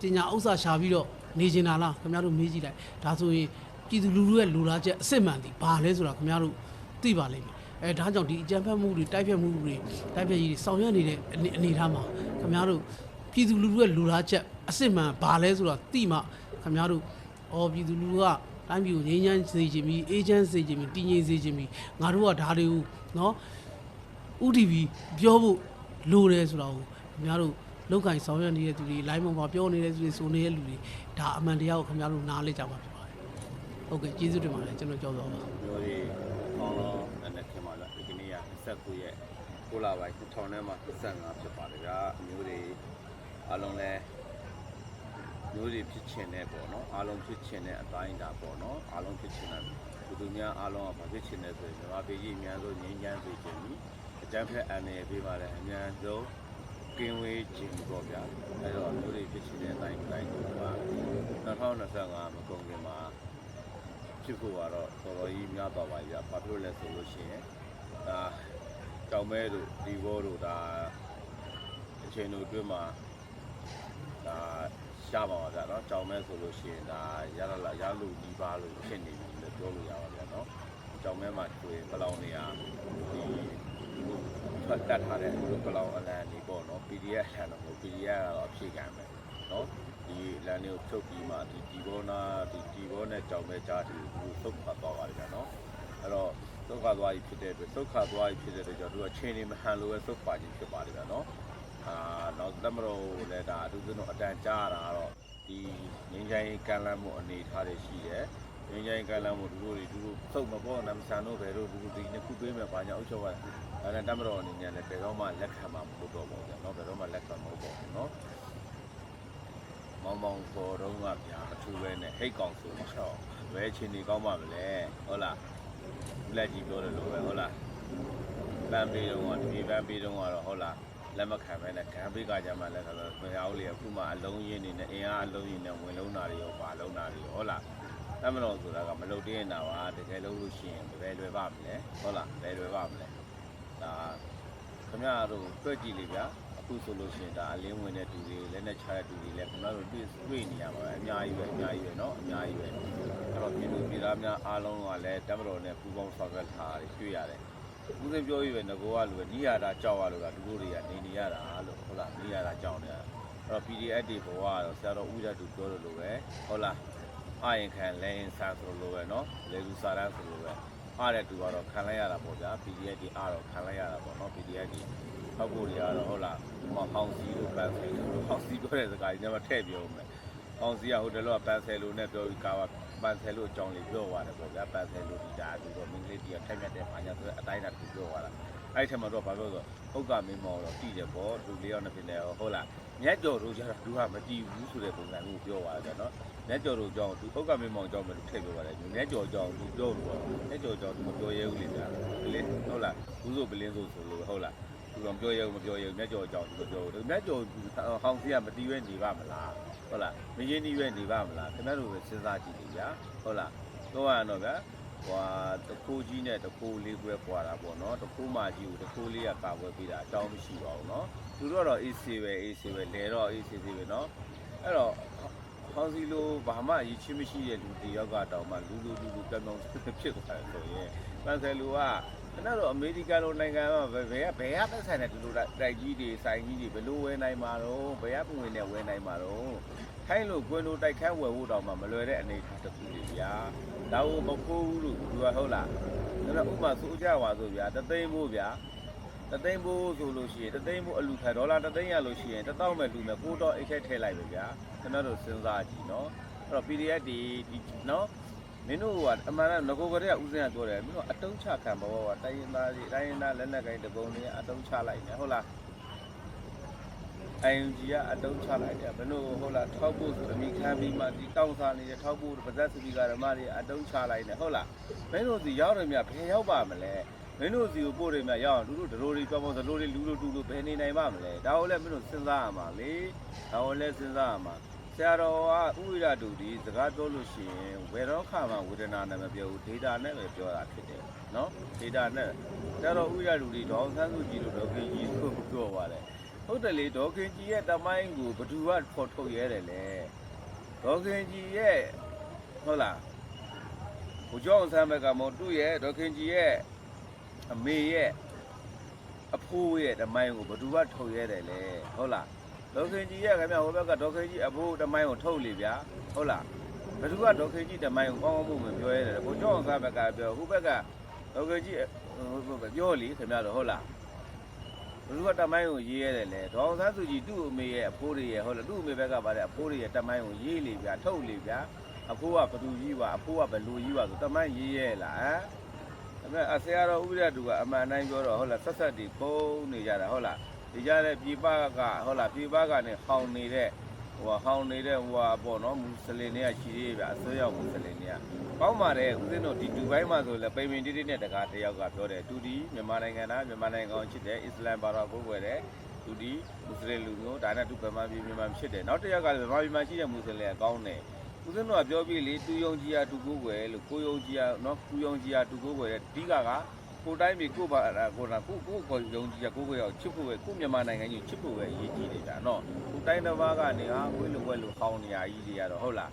ပညာဥစ္စာရှာပြီးတော့နေချင်တာလားခင်ဗျားတို့မေးကြည့်လိုက်ဒါဆိုရင်ပြည်သူလူထုရဲ့လူလားချက်အစ်စ်မှန်သည်ဘာလဲဆိုတာခင်ဗျားတို့သိပါလိမ့်မယ်အဲဒါကြောင့်ဒီအကြံဖက်မှုတွေတိုက်ဖြတ်မှုတွေတိုက်ဖြတ်ကြီးတွေဆောင်ရွက်နေတဲ့အနေအနေအထားမှာခင်ဗျားတို့ပြည်သူလူထုရဲ့လူလားချက်အစ်စ်မှန်ဘာလဲဆိုတာသိမှခင်ဗျားတို့အော်ပြည်သူလူထုက တိုင်းပြည်ကိုငြိမ်းချမ်းစေခြင်းပြီးအေးချမ်းစေခြင်းပြီးတည်ငြိမ်စေခြင်းပြီးငါတို့ကဒါတွေကိုနော်ဥတီဗီပြောဖို့လိုတယ်ဆိုတာကိုခင်ဗျားတို့လောက်ကင်ဆောင်ရွက်နေတဲ့သူတွေ line ပေါ်မှာပြောနေတဲ့သူတွေဆိုနေတဲ့လူတွေဒါအမှန်တရားကိုခင်ဗျားတို့နားလဲကြပါဖြစ်ပါတယ်ဟုတ်ကဲ့ကျေးဇူးတင်ပါတယ်ကျွန်တော်ကြောက်တော့ပါမျိုးတွေကောင်းတော့နဲ့ခင်ပါလားဒီကနေ့က29ရက်9လပိုင်း2000နဲ့မှ25ဖြစ်ပါတယ်ဗျာမျိုးတွေအလုံးလဲ မျိုးတွေဖြစ်ချင်တဲ့ပေါ့နော်အားလုံးဖြစ်ချင်တဲ့အတိုင်းဒါပေါ့နော်အားလုံးဖြစ်ချင်တဲ့သူသူများအားလုံးကဘာဖြစ်ချင်လဲဆိုရင်ကျွန်တော်ပြည်ကြီးအများဆုံးငြိမ်းချမ်းစေချင်ပြီအကြမ်းဖက်အန်နေပေးပါလေအများဆုံးကင်းဝေးခြင်းပေါ့ဗျာအဲတော့မျိုးတွေဖြစ်ချင်တဲ့အတိုင်းတိုင်းက2025မကုန်ခင်မှာဖြစ်ဖို့ကတော့တော်တော်ကြီးများသွားပါပြီဗျာ။ဘာဖြစ်လို့လဲဆိုလို့ရှိရင်ဒါကြောင်မဲတို့ဒီဘောတို့ဒါအချိန်တို့အတွင်းမှာဒါ ရှားပါပါဗျာနော်ကြောင်မဲဆိုလို့ရှိရင်ဒါရရလာရလို့ဒီပါလို့ဖြစ်နေပြီလို့ပြောလို့ရပါဗျာနော်ကြောင်မဲမှာတွေ့ဘလောင်နေရဒီဖတ်တတ်ထားတဲ့ဘလောင်အလန်ဒီပေါ့နော် PDF ဆန်တော့ PDF ကတော့အဖြေခံမယ်နော်ဒီလန်တွေကိုထုတ်ပြီးမှဒီဒီဘောနာဒီဒီဘောနဲ့ကြောင်မဲကြားတီကိုသုတ်ဖတ်သွားပါလိမ့်မယ်နော်အဲ့တော့သုတ်ခါသွားပြီဖြစ်တဲ့အတွက်သုတ်ခါသွားပြီဖြစ်တဲ့အတွက်ကြောင့်သူကချင်းနေမဟန်လို့ပဲသုတ်ပါခြင်းဖြစ်ပါတယ်ဗျာနော် အာနောက်လက်မတော်လည်းဒါအတူတူအတန်ကြားရတာကတော့ဒီငင်းချိုင်းကမ်းလမ်းမှုအနေထားတွေရှိတယ်ငင်းချိုင်းကမ်းလမ်းမှုတို့တွေသူတို့သုတ်မပေါ်နမ်ဆန်တို့ဘယ်တို့ဒီဒီနှစ်ခုပေးမယ်ဘာညာအုပ်ချုပ်ရအဲဒါတက်မတော်အနေနဲ့လည်းဘယ်တော့မှလက်ခံမှာမဟုတ်တော့ပါဘူးဗျာနော်ဘယ်တော့မှလက်ခံမဟုတ်ပါဘူးနော်မောင်မောင်ပေါ်တော့ကဗျာအထူးပဲနဲ့ဟိတ်ကောင်ဆိုတော့ဘယ်ချင်းနေကောင်းပါမလဲဟုတ်လားလက်ကြီးပြောတယ်လို့ပဲဟုတ်လားပန်းပေးတော့ကဒီပန်းပေးတော့ကတော့ဟုတ်လား လက်မခံပဲနဲ့ခံပေးကကြမှာလက်ခံတော့ခွင့်ရအောင်လေအခုမှအလုံးရင်းနေနဲ့အင်အားအလုံးရင်းနဲ့ဝင်လုံးတာတွေရောပါလုံးတာတွေရောဟုတ်လားတမတော်ဆိုတာကမလုတ်တင်းနေတာပါတကယ်လို့လို့ရှိရင်ဘယ်လွယ်ပါမလဲဟုတ်လားဘယ်လွယ်ပါမလဲဒါခင်ဗျားတို့တွေ့ကြည့်လေဗျာအခုဆိုလို့ရှိရင်ဒါအလင်းဝင်တဲ့တူတွေလက်နဲ့ချတဲ့တူတွေလည်းခင်ဗျားတို့တွေ့တွေ့နေရပါပဲအများကြီးပဲအများကြီးပဲเนาะအများကြီးပဲ အဲ့တော့ပြည်သူပြည်သားများအားလုံးကလည်းတမတော်နဲ့ပူးပေါင်းဆောင်ရွက်ထားတာတွေ့ရတယ်။ ဦးစင်ပြောပြီးပဲငကောကလူပဲနိရတာကြောက်ရလို့ကလူတို့တွေကနေနေရတာလို့ဟုတ်လားနိရတာကြောက်နေရတာ။အဲ့တော့ PDF တွေဘဝကတော့ဆရာတော်ဦးရတူပြောလို့လို့ပဲဟုတ်လား။အာရင်ခံလဲရင်ဆန်ဆိုလို့ပဲเนาะလေလူစာရန်ဆိုလို့ပဲအားတဲ့သူကတော့ခံလိုက်ရတာပေါ့ဗျာ PDF တွေအားတော့ခံလိုက်ရတာပေါ့เนาะ PDF တွေဟောက်ဖို့တွေကတော့ဟုတ်လားမဟောင်းစီလို့ပန်းဆိုင်လို့ဟောင်းစီပြောတဲ့စကားကြီးကမှထည့်ပြောမယ်။ဟောင်းစီကဟိုတလောကပန်းဆိုင်လို့နဲ့ပြောပြီးကာပါ ပန်ဆယ်လို့အကြောင်းလေးပြောသွားတယ်ပေါ့ဗျာပန်ဆယ်လို့ဒီဒါသူတော့မင်းကလေးကြီးကထိုက်မြတ်တဲ့ဘာညာဆိုတဲ့အတိုင်းအတာသူပြောသွားတာအဲ့ဒီထက်မှတော့ဘာပြောဆိုဟုတ်ကမင်းမော်တော့တည်တယ်ပေါ့သူလေးယောက်နဲ့ဖြစ်နေရောဟုတ်လားမြတ်ကျော်တို့ကျတော့သူကမတည်ဘူးဆိုတဲ့ပုံစံမျိုးပြောသွားတယ်နော်မြတ်ကျော်တို့ကြောင့်သူဟုတ်ကမင်းမော်ကြောင့်ပဲသူထည့်ပြောသွားတယ်မြတ်ကျော်ကြောင့်သူပြောလို့ပေါ့မြတ်ကျော်ကြောင့်သူမပြောရဲဘူးလေဗျာလေဟုတ်လားဘူးဆိုပလင်းဆိုဆိုလို့ဟုတ်လားသူတော့ပြောရဲမပြောရဲမြတ်ကျော်ကြောင့်သူပြောတယ်မြတ်ကျော်ဟောင်းစီကမတည်ရဲနေပါမလား ဟုတ်လားမင်းကြီးနှီးပဲနေပါမလားခင်ဗျားတို့ပဲစဉ်းစားကြည့်ကြဗျာဟုတ်လားတော့ရတော့ဗျာဟွာတခိုးကြီးနဲ့တခိုးလေးပွဲပွာတာပေါ့နော်တခိုးမကြီးကိုတခိုးလေးကကာကွယ်ပေးတာအကြောင်းမရှိပါဘူးနော်သူတို့ကတော့ AC ပဲ AC ပဲလဲတော့ AC သေးပဲနော်အဲ့တော့ဟောင်းစီလိုဘာမှအရေးချင်းမရှိတဲ့လူတယောက်ကတောင်မှလူလူလူလူပြောင်းပြောင်းဖြစ်သွားတယ်ဆိုရင်ပန်ဆယ်လူက ခဏတော့အမေရိကန်လိုနိုင်ငံမှာဘယ်ဘယ်ကဘယ်ကသက်ဆိုင်တဲ့ဒီလိုတိုက်ကြီးတွေဆိုင်ကြီးတွေဘယ်လိုဝယ်နိုင်မှာတော့ဘယ်ကပုံဝင်နဲ့ဝယ်နိုင်မှာတော့ထိုင်းလို့ကွင်းတို့တိုက်ခန်းဝယ်ဖို့တောင်မှမလွယ်တဲ့အနေအထားတစ်ခုလေဗျာဒါကိုမခိုးဘူးလို့သူကဟုတ်လားဒါတော့ဥပမာဆိုကြပါဆိုဗျာတသိန်းဖို့ဗျာတသိန်းဖို့ဆိုလို့ရှိရင်တသိန်းဖို့အလူခံဒေါ်လာတသိန်းရလို့ရှိရင်တစ်တောင်းမဲ့လူမဲ့ကိုတော့အိတ်ထဲထည့်လိုက်ပဲဗျာကျွန်တော်တို့စဉ်းစားကြည့်နော်အဲ့တော့ PDF ဒီဒီနော် မင်းတို့ကအမှန်တော့ငကိုကလေးကဥစဉ်ကပြောတယ်မင်းတို့အတုံးချခံဘဝကတိုင်းရင်းသားတွေတိုင်းရင်းသားလက်နက်ကိုင်းတပုံတွေအတုံးချလိုက်နေဟုတ်လား ING ကအတုံးချလိုက်တယ်ဘယ်လိုဟုတ်လားထောက်ဖို့ဆိုအမိခံပြီးမှဒီတောင်းစားနေတဲ့ထောက်ဖို့ပါဇက်စပီကာဓမ္မတွေအတုံးချလိုက်တယ်ဟုတ်လားမင်းတို့စီရောက်တယ်မြဘယ်ရောက်ပါမလဲမင်းတို့စီကိုပို့တယ်မြရောက်အောင်လူတို့ဒရိုတွေပြောင်းပေါင်းဒရိုတွေလူတို့တူလို့ဘယ်နေနိုင်ပါမလဲဒါကိုလည်းမင်းတို့စဉ်းစားရမှာလေဒါကိုလည်းစဉ်းစားရမှာ ဆရာတော်ကဥဝိရတူဒီစကားပြောလို့ရှိရင်ဝေရောခါမှာဝေဒနာနဲ့မပြောဘူး data နဲ့ပဲပြောတာဖြစ်တယ်နော် data နဲ့ဆရာတော်ဥဝိရတူဒီဒေါအောင်ဆန်းစုကြည်တို့ဒေါခင်ကြီးတို့ပြောပါတယ်ဟုတ်တယ်လေဒေါခင်ကြီးရဲ့တမိုင်းကိုဘသူကဖော်ထုတ်ရဲတယ်လေဒေါခင်ကြီးရဲ့ဟုတ်လားဘုကျောင်းဆမ်းဘက်ကမသူ့ရဲ့ဒေါခင်ကြီးရဲ့အမေရဲ့အဖိုးရဲ့တမိုင်းကိုဘသူကထုတ်ရဲတယ်လေဟုတ်လား ဒေါခင်ကြီးရဲ့ခင်ဗျဟိုဘက်ကဒေါခင်ကြီးအဖိုးတမိုင်းကိုထုတ်လေဗျာဟုတ်လားဘသူကဒေါခင်ကြီးတမိုင်းကိုကောင်းကောင်းမှုမပြောရဲတယ်ဘုကျောင်းဆမ်းဘက်ကပြောဟိုဘက်ကဒေါခင်ကြီးပြောလေခင်ဗျတော့ဟုတ်လားဘယ်သူကတမိုင်းကိုရေးရတယ်လဲဒေါအောင်ဆန်းစုကြည်သူ့အမေရဲ့အဖိုးတွေရဲ့ဟုတ်လားသူ့အမေဘက်ကပါတဲ့အဖိုးတွေရဲ့တမိုင်းကိုရေးလေဗျာထုတ်လေဗျာအဖိုးကဘသူကြီးပါအဖိုးကဘလူကြီးပါဆိုတမိုင်းရေးရဲလားဟမ်ဒါပေမဲ့အဆရာတော်ဥပဒေတူကအမှန်တိုင်းပြောတော့ဟုတ်လားဆက်ဆက်ဒီပုံနေကြတာဟုတ်လား ဒီကြတဲ့ပြည်ပကဟုတ်လားပြည်ပကနေဟောင်းနေတဲ့ဟိုဟောင်းနေတဲ့ဟိုဟာပေါ့နော်မွတ်စလင်တွေကရှိသေးဗျာအစိုးရမွတ်စလင်တွေကကောင်းပါတယ်ဦးဇင်းတို့ဒီဒူဘိုင်းမှာဆိုလဲပိန်ပင်တိတိနဲ့တကားတယောက်ကပြောတယ်သူဒီမြန်မာနိုင်ငံသားမြန်မာနိုင်ငံကိုချစ်တယ်အစ္စလမ်ဘာသာကိုကိုွယ်တယ်သူဒီမွတ်စလင်လူမျိုးဒါနဲ့သူဗမာပြည်မြန်မာဖြစ်တယ်နောက်တစ်ယောက်ကလည်းဗမာပြည်မှာရှိတဲ့မွတ်စလင်ကကောင်းတယ်ဦးဇင်းတို့ကပြောပြီးလေသူယုံကြည်ရသူကိုကိုွယ်လို့ကိုယုံကြည်ရနော်ကိုယုံကြည်ရသူကိုကိုွယ်တဲ့အဓိကက ကိုတိုင်းပြည်ကိုပါကိုတာကိုကိုကိုယုံကြည်ကိုကိုရောက်ချစ်ဖို့ပဲကိုမြန်မာနိုင်ငံကြီးချစ်ဖို့ပဲအရေးကြီးနေတာနော်ကိုတိုင်းတစ်ပါးကနေဟာဝဲလိုဝဲလိုဟောင်းနေရကြီးတွေရတော့ဟုတ်လား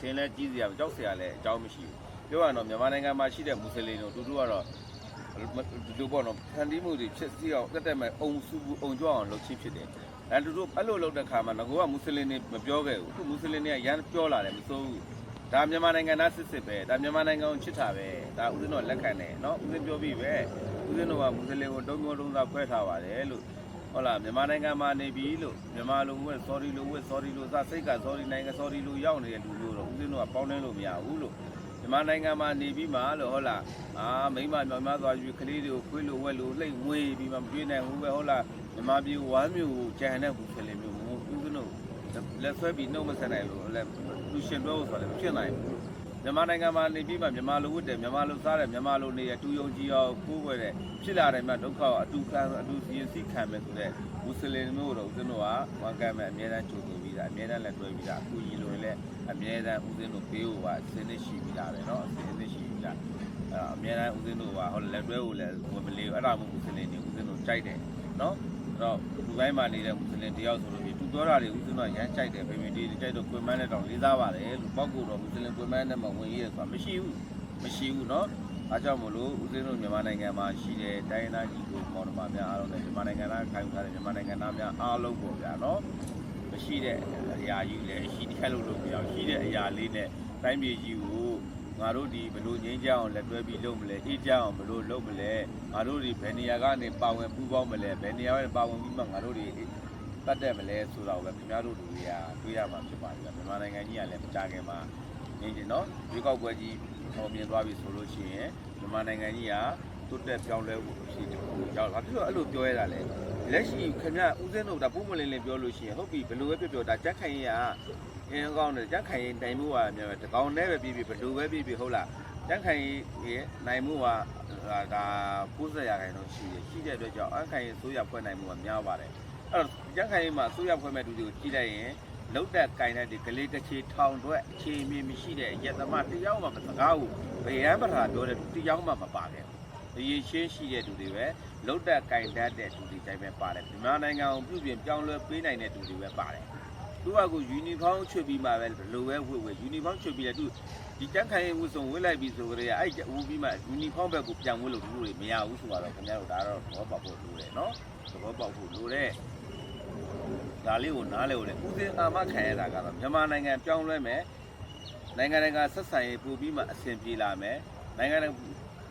ထင်းလဲကြီးစရာကြောက်စရာလည်းအကြောင်းမရှိဘူးပြောရတော့မြန်မာနိုင်ငံမှာရှိတဲ့မွတ်စလင်တို့တူတူကတော့ဒီလိုပေါ့နော်ဖန်တီးမှုတွေဖြစ်စီအောင်တက်တက်မဲ့အုံစုအုံကြွအောင်လုပ်ချင်းဖြစ်တယ်အဲတူတူအဲ့လိုလုပ်တဲ့ခါမှာငကောကမွတ်စလင်တွေမပြောခဲ့ဘူးအခုမွတ်စလင်တွေကရမ်းပြောလာတယ်မစိုးဘူး ဒါမြန်မာနိုင်ငံသားစစ်စစ်ပဲဒါမြန်မာနိုင်ငံကိုချစ်တာပဲဒါဦးဇင်းတို့လက်ခံတယ်เนาะဦးဇင်းပြောပြီးပဲဦးဇင်းတို့ကမွတ်စလင်ကိုတုံးမျိုးတုံးသားခွဲထားပါတယ်လို့ဟုတ်လားမြန်မာနိုင်ငံမှာနေပြီလို့မြန်မာလူဝက် sorry လို့ဝက် sorry လို့စစိတ်က sorry နိုင်ငံ sorry လို့ရောက်နေတဲ့လူမျိုးတော့ဦးဇင်းတို့ကပေါင်းနှင်းလို့မရဘူးလို့မြန်မာနိုင်ငံမှာနေပြီးမှလို့ဟုတ်လားအာမိမမြောင်များသွားပြီးကလေးတွေကိုခွေးလို့ဝက်လို့လှိမ့်မွေးပြီးမှမပြေးနိုင်ဘူးပဲဟုတ်လားမြန်မာပြည်ဝမ်းမျိုးကိုကြံတဲ့ဘူးဆိုလေမျိုးမဟုတ်ဦးဇင်းတို့ ုး လက်ဆွဲပြီးနှုတ်မဆက်နိုင်လို့လက်လူရှင်ပြောလို့ဆိုတယ်ဖြစ်နိုင်ဘူးမြန်မာနိုင်ငံမှာနေပြီးမှမြန်မာလူဝတ်တယ်မြန်မာလူစားတယ်မြန်မာလူနေရတူယုံကြည်အောင်ကိုးကွယ်တယ်ဖြစ်လာတယ်မှဒုက္ခအတူခံအတူစီစီခံမယ်ဆိုတဲ့မွတ်စလင်မျိုးတို့ဦးဇင်းတို့ကဝန်ကမ်းမဲ့အများတန်းကြိုဆိုပြီးတာအများတန်းလက်တွဲပြီးတာအခုကြီးလို့လည်းအများတန်းဦးဇင်းတို့ပေးဖို့ကအစင်းနဲ့ရှိပြီးတာပဲเนาะအစင်းနဲ့ရှိပြီးတာအဲအများတန်းဦးဇင်းတို့ကဟောလက်တွဲကိုလည်းမလေးအဲ့ဒါမျိုးမွတ်စလင်တွေဦးဇင်းတို့ကြိုက်တယ်เนาะအဲ့တော့ဒီဘက်မှာနေတဲ့မွတ်စလင်တယောက်ဆိုလို့သူ ့ ပြောတာတွေဦးဇင်းတို့ရမ်းကြိုက်တယ်ဖေဖေဒီကြိုက်တော့ကွင်မန်းနဲ့တောင်လေးစားပါတယ်လို့ပောက်ကိုတော့မွတ်စလင်ကွင်မန်းနဲ့မှဝင်ရေးဆိုတာမရှိဘူးမရှိဘူးเนาะအားကြောင့်မလို့ဦးဇင်းတို့မြန်မာနိုင်ငံမှာရှိတဲ့တိုင်းရင်းသားညီကိုမောင်နှမများအားလုံးနဲ့မြန်မာနိုင်ငံသားခိုင်ထားတဲ့မြန်မာနိုင်ငံသားများအားလုံးပေါ့ဗျာเนาะမရှိတဲ့အရာကြီးလည်းရှိတယ်လို့လို့ပြောရှိတဲ့အရာလေးနဲ့တိုင်းပြည်ကြီးကိုငါတို့ဒီဘလို့ငင်းကြအောင်လက်တွဲပြီးလုပ်မလဲအေးကြအောင်ဘလို့လုပ်မလဲငါတို့ဒီဘယ်နေရာကနေပါဝင်ပူးပေါင်းမလဲဘယ်နေရာကနေပါဝင်ပြီးမှငါတို့ဒီ တတ်တယ်မလဲဆိုတော့ပဲခင်ဗျားတို့လူတွေကတွေးရမှာဖြစ်ပါပြီမြန်မာနိုင်ငံကြီးကလည်းမကြခင်မှာနေကျင်နော်ရွေးကောက်ပွဲကြီးပေါ်မြင်သွားပြီဆိုလို့ရှိရင်မြန်မာနိုင်ငံကြီးကတွတ်တက်ပြောင်းလဲဖို့ရှိတယ်ရောက်ဘာဖြစ်လို့အဲ့လိုပြောရတာလဲလက်ရှိခင်ဗျာဦးစင်းတို့ဒါပုံမလင်းလင်းပြောလို့ရှိရင်ဟုတ်ပြီဘလို့ပဲပြောပြောဒါကြက်ခိုင်ရင်ကအင်းကောင်းတယ်ကြက်ခိုင်ရင်တိုင်မှုကမြန်တကောင်နဲ့ပဲပြီးပြီးဘလို့ပဲပြီးပြီးဟုတ်လားကြက်ခိုင်ရဲ့နိုင်မှုကဒါ90ရာခိုင်နှုန်းရှိတယ်ရှိတဲ့အတွက်ကြောင့်အခိုင်ရင်ဆိုးရဖွဲ့နိုင်မှုကများပါတယ် အဲ့တော့ရခိုင်မှာအစိုးရဖွဲ့မဲ့သူတွေကိုကြည့်လိုက်ရင်လုတ်တက်ကင်တဲ့ဒီကလေးတစ်ချီထောင်အတွက်အခြေအမြင်မရှိတဲ့ရက်သမားတစ်ယောက်မှမစကားဘူးဗယံပထာပြောတဲ့တစ်ယောက်မှမပါခဲ့ဘူးရေရှင်းရှိတဲ့သူတွေပဲလုတ်တက်ကင်တတ်တဲ့သူတွေတိုင်းပဲပါတယ်မြန်မာနိုင်ငံကိုပြုပြင်ပြောင်းလဲပေးနိုင်တဲ့သူတွေပဲပါတယ်သူကကိုယူနီဖောင်းချွတ်ပြီးမှပဲလိုပဲဝတ်ဝတ်ယူနီဖောင်းချွတ်ပြီးလဲသူဒီတက်ခိုင်ဝတ်စုံဝတ်လိုက်ပြီးဆိုကြတဲ့အဲ့ဝူပြီးမှယူနီဖောင်းဘက်ကိုပြန်ဝတ်လို့သူတို့တွေမရဘူးဆိုတော့ခင်ဗျားတို့ဒါတော့သဘောပေါက်ဖို့လိုတယ်နော်သဘောပေါက်ဖို့လိုတယ် ဒါလေးကိုနားလဲကိုလေဦးစင်းအာမခံရတာကတော့မြန်မာနိုင်ငံပြောင်းလဲမယ်နိုင်ငံတကာဆက်ဆံရေးပို့ပြီးမှအဆင်ပြေလာမယ်နိုင်ငံတကာ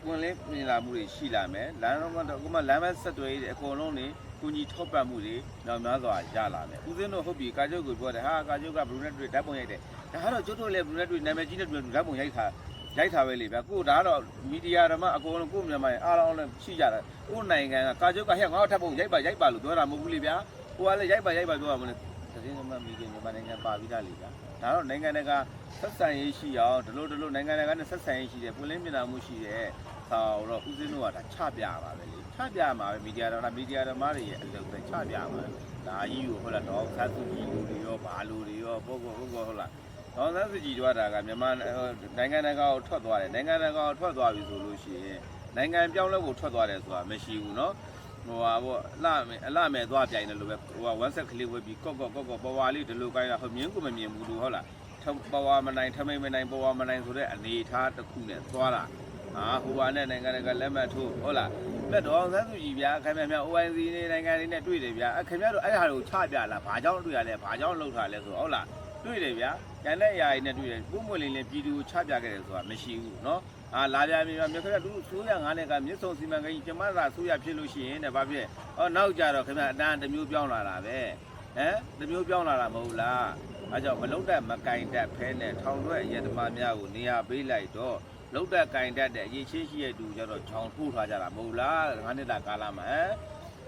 ပွင့်လင်းပြင်လာမှုတွေရှိလာမယ်လမ်းတော့ကတော့အခုမှလမ်းမဆက်သွယ်ရေးတွေအကုန်လုံးနေကူညီထောက်ပံ့မှုတွေနောက်များစွာရလာမယ်ဦးစင်းတို့ဟုတ်ပြီကာချုပ်ကိုပြောတယ်ဟာကာချုပ်ကဘလူးနဲ့တွေ့ဓာတ်ပုံရိုက်တယ်ဒါကတော့ကျွတ်တို့လည်းဘလူးနဲ့တွေ့နာမည်ကြီးနဲ့တွေ့ဓာတ်ပုံရိုက်တာရိုက်တာပဲလေဗျာကိုဒါကတော့မီဒီယာဓမ္မအကုန်လုံးကိုမြန်မာရဲ့အားလုံးလည်းရှိကြတယ်ကိုနိုင်ငံကကာချုပ်ကဟဲ့ငါတို့ဓာတ်ပုံရိုက်ပါရိုက်ပါလို့ပြောတာမဟုတ်ဘူးလေဗျာ ကိုကလည်းရိုက်ပါရိုက်ပါပြောရမလဲသတင်းသမားမီဒီမြန်မာနိုင်ငံပါပြီးသားလေဗျာဒါတော့နိုင်ငံတကာဆက်ဆံရေးရှိအောင်ဒီလိုဒီလိုနိုင်ငံတကာနဲ့ဆက်ဆံရေးရှိတယ်ပွင့်လင်းမြင်သာမှုရှိတယ်ဆောက်တော့ဦးစင်းတို့ကဒါချပြရပါပဲလေချပြမှာပဲမီဒီယာတော်မီဒီယာတော်မားတွေရဲ့အလုပ်ပဲချပြမှာဒါကြီးကိုဟုတ်လားတော့ဆတ်စုကြည်လူတွေရောဘာလူတွေရောပုဂ္ဂိုလ်ပုဂ္ဂိုလ်ဟုတ်လားတော့ဆတ်စုကြည်တို့ကဒါကမြန်မာနိုင်ငံတကာကိုထွက်သွားတယ်နိုင်ငံတကာကိုထွက်သွားပြီဆိုလို့ရှိရင်နိုင်ငံပြောင်းလဲဖို့ထွက်သွားတယ်ဆိုတာမရှိဘူးเนาะ ဟိုဟာပေါ့အလှမယ်အလှမယ်သွားပြိုင်တယ်လို့ပဲဟိုဟာဝက်ဆက်ကလေးဝက်ပြီးကော့ကော့ကော့ကော့ပဝါလေးဒီလိုကိုင်းတာဟိုမြင်းကိုမမြင်ဘူးလို့ဟုတ်လားထပဝါမနိုင်ထမိန်မနိုင်ပဝါမနိုင်ဆိုတဲ့အနေထားတစ်ခုနဲ့သွားတာဟာဟိုဟာနဲ့နိုင်ငံတကာလက်မှတ်ထိုးဟုတ်လားမြတ်တော်ဆန်းစုကြည်ဗျာခင်ဗျားများ OIC နေနိုင်ငံတွေနဲ့တွေ့တယ်ဗျာအခင်ဗျားတို့အဲ့ဟာတွေကိုချပြလာဘာကြောင့်တွေ့ရလဲဘာကြောင့်လှုပ်ထားလဲဆိုဟုတ်လားတွေ့တယ်ဗျာကျန်တဲ့အရာတွေနဲ့တွေ့တယ်ပုံမွေလေးလေးပြည်သူကိုချပြခဲ့တယ်ဆိုတာမရှိဘူးเนาะ အာလာပြမြေမြေခင်ဗျာသူဆိုးရငါးနဲ့ကမြစ်ဆုံစီမံကိန်းကျမသာဆိုးရဖြစ်လို့ရှိရင်တဲ့ဘာဖြစ်ဟောနောက်ကြတော့ခင်ဗျာအတန်းတစ်မျိုးပြောင်းလာတာပဲဟမ်တစ်မျိုးပြောင်းလာတာမဟုတ်လားအဲကြောင့်မလုံးတက်မကင်တက်ဖဲနဲ့ထောင်ရွက်အရက်သမားများကိုနေရာပေးလိုက်တော့လုံးတက်ကင်တက်တဲ့အရေးချင်းရှိတဲ့သူကြတော့ချောင်ထိုးထားကြတာမဟုတ်လားငါးနှစ်တာကာလမှာဟမ်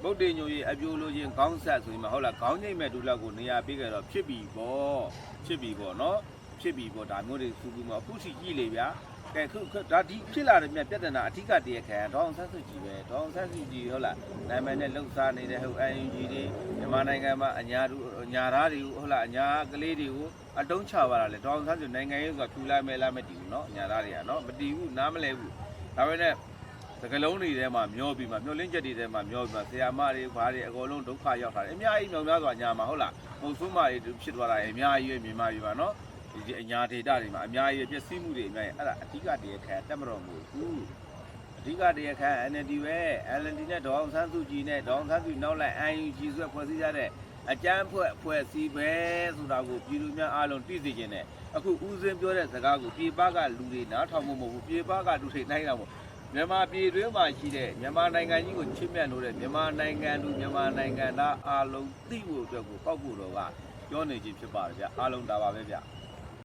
ဗုဒ္ဓညိုကြီးအပြိုလိုချင်းခေါင်းဆက်ဆိုရင်မဟုတ်လားခေါင်းငိမ့်မဲ့ဒူလောက်ကိုနေရာပေးကြတော့ဖြစ်ပြီပေါ့ဖြစ်ပြီပေါ့နော်ဖြစ်ပြီပေါ့ဒါမျိုးတွေစူးစူးမအခုစီကြည့်လေဗျာ ကဲခုခုဒါဒီဖြစ်လာတဲ့မြတ်ပြဿနာအဓိကတည်းခံဒေါအောင်ဆန်းစုကြည်ပဲဒေါအောင်ဆန်းစုကြည်ဟုတ်လားနာမည်နဲ့လှုပ်ရှားနေတဲ့ဟို UNG တွေမြန်မာနိုင်ငံမှာအညာတို့အညာသားတွေဟုတ်လားအညာကလေးတွေကိုအတုံးချပါတာလေဒေါအောင်ဆန်းစုနိုင်ငံရေးဆိုတာဖြူလိုက်မဲလားမတည်ဘူးเนาะအညာသားတွေကเนาะမတည်ဘူးနားမလဲဘူးဒါပေမဲ့ စကလုံးတွေထဲမှာမျောပြီးမှမျောလင်းချက်တွေထဲမှာမျောပြီးမှဆရာမတွေဘာတွေအကုန်လုံးဒုက္ခရောက်တာတယ်အများကြီးမြောင်များစွာညာမှာဟုတ်လားမုံဆွမ်းမာတွေဖြစ်သွားတာအများကြီးပဲမြန်မာပြည်ပါနော် ဒီအညာဒေတာတွေမှာအများကြီးပျက်စီးမှုတွေအများကြီးအဲ့ဒါအဓိကတရခံတက်မတော်မူဘူးအဓိကတရခံ NLD ပဲ NLD နဲ့ဒေါအောင်ဆန်းစုကြည်နဲ့ဒေါအောင်ဆန်းစုကြည်နောက်လိုက် IUG ဆိုဖွဲ့စည်းကြတဲ့အကြမ်းဖွဲ့ဖွဲ့စည်းပဲဆိုတာကိုပြည်သူများအားလုံးသိစေချင်တယ်အခုဦးစင်းပြောတဲ့စကားကိုပြေပကလူတွေနားထောင်မှုမဟုတ်ဘူးပြေပကလူတွေနိုင်တာမဟုတ်မြန်မာပြည်တွင်းမှာရှိတဲ့မြန်မာနိုင်ငံကြီးကိုချစ်မြတ်လို့တဲ့မြန်မာနိုင်ငံသူမြန်မာနိုင်ငံသားအားလုံးသိဖို့အတွက်ကိုပောက်ဖို့တော့ကပြောနေခြင်းဖြစ်ပါတယ်ဗျအားလုံးဒါပါပဲဗျ